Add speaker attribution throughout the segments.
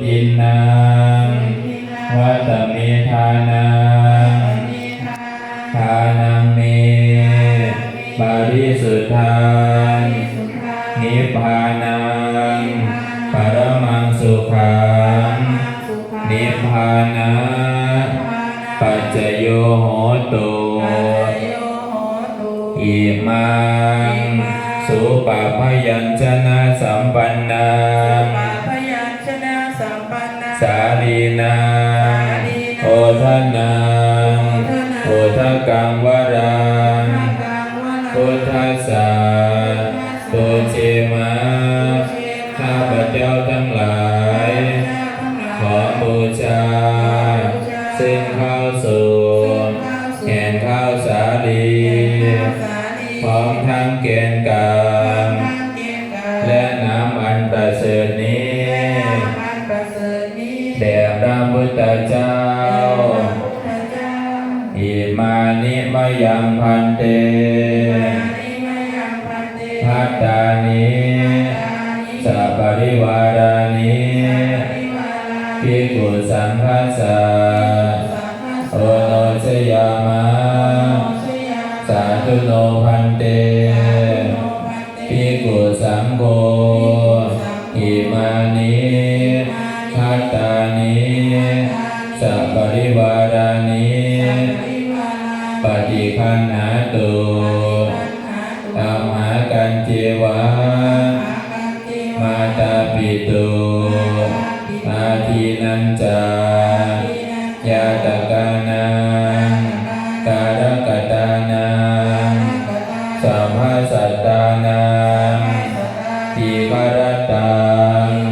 Speaker 1: ทินนางวัตเมธานังทานังเมปาริสุทธานนิพพานังปรมังสุขังนิพพานะปัจจโยโหตุอิมังสุปปยัญชนะสัมปันนัง ทนาโอทกังวรังพุทธัสสะตุเชมะข้าพเจ้าทั้งหลาย ขอบูชา ซึ่งข้าวสุกแห่งข้าวสาลีพร้อมทั้งแกนกลา พระพุทธเจ้า อิมานิมยังพันเตพัตตานิสัปปริวารานิภิกขุสังฆาสะโอโนชยามะสาธุโนพันเตภิกขุสังโฆ ตตานิสัปปริวารานิปฏิคันหาตุธรรมหากันเจวะมาตาปิตุอาทีนันจายาตกานังการกตานังสัมภาสัตตานังทีฆรตัง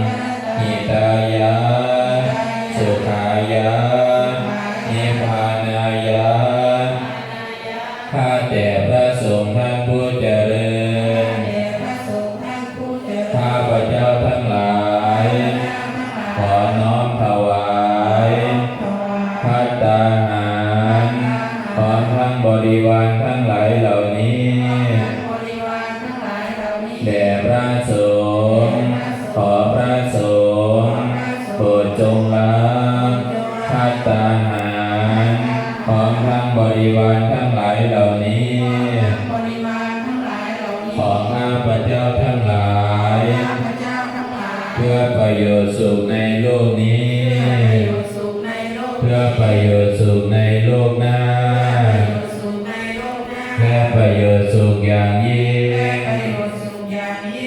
Speaker 1: ริวารทั้งหลายเหล่านี้ขอข้าพระเจ้าทั้งหลายเพื่อประโยชน์สุขในโลกนี้ เพื่อประโยชน์สุขในโลกหน้าและประโยชน์สุขอย่างยิ่ง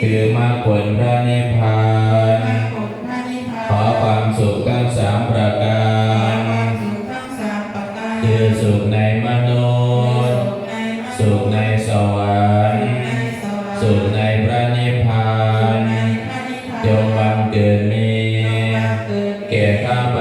Speaker 1: คือมรรคผลพระนิพพานขอความสุขทั้งสามประการคือสุขในมนุ แ